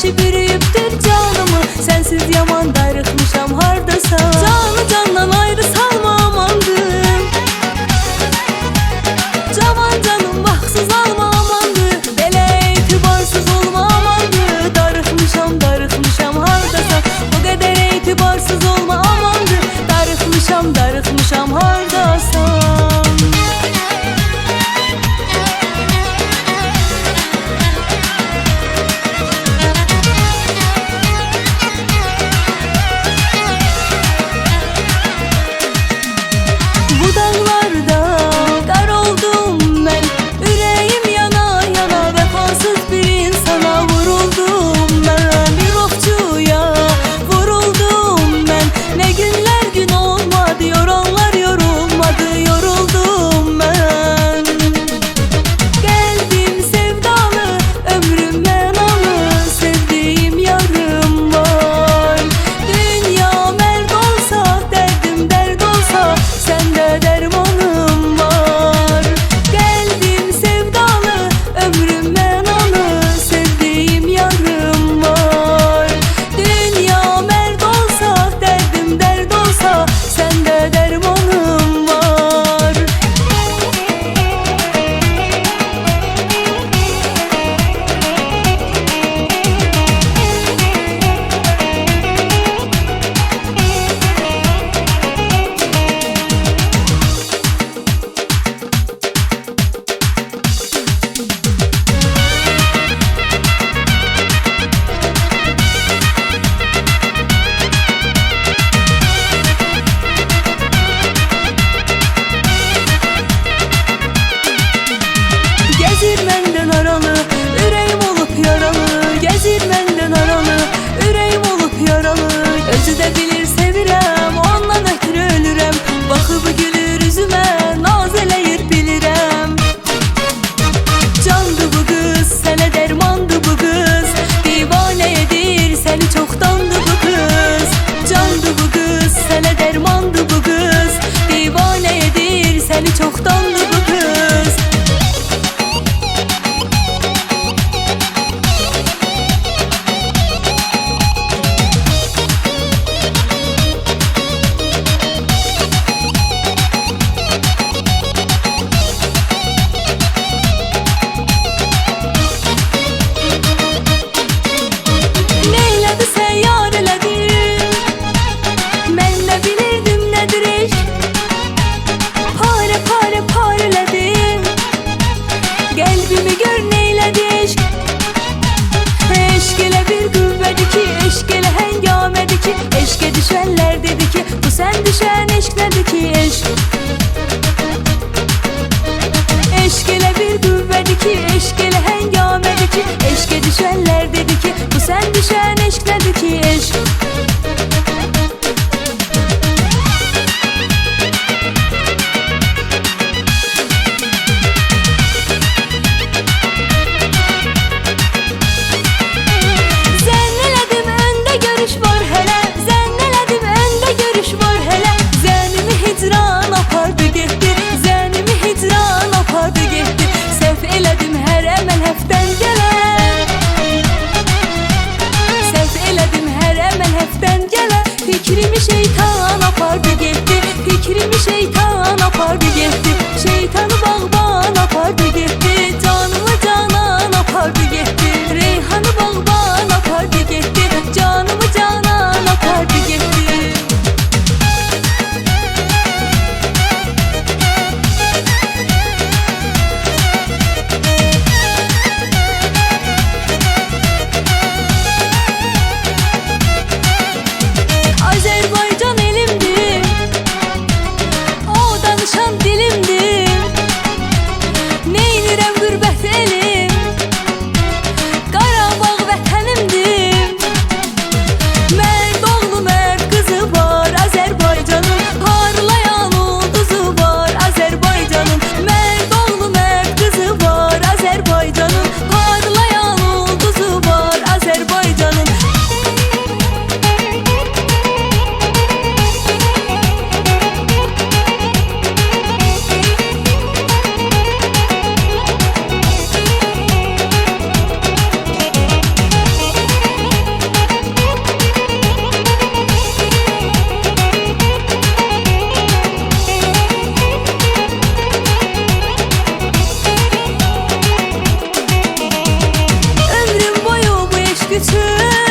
she beautiful? yaralı. Özü şeytan apardı gitti Fikrimi şeytan apardı gitti Şeytanı bağ bağ götür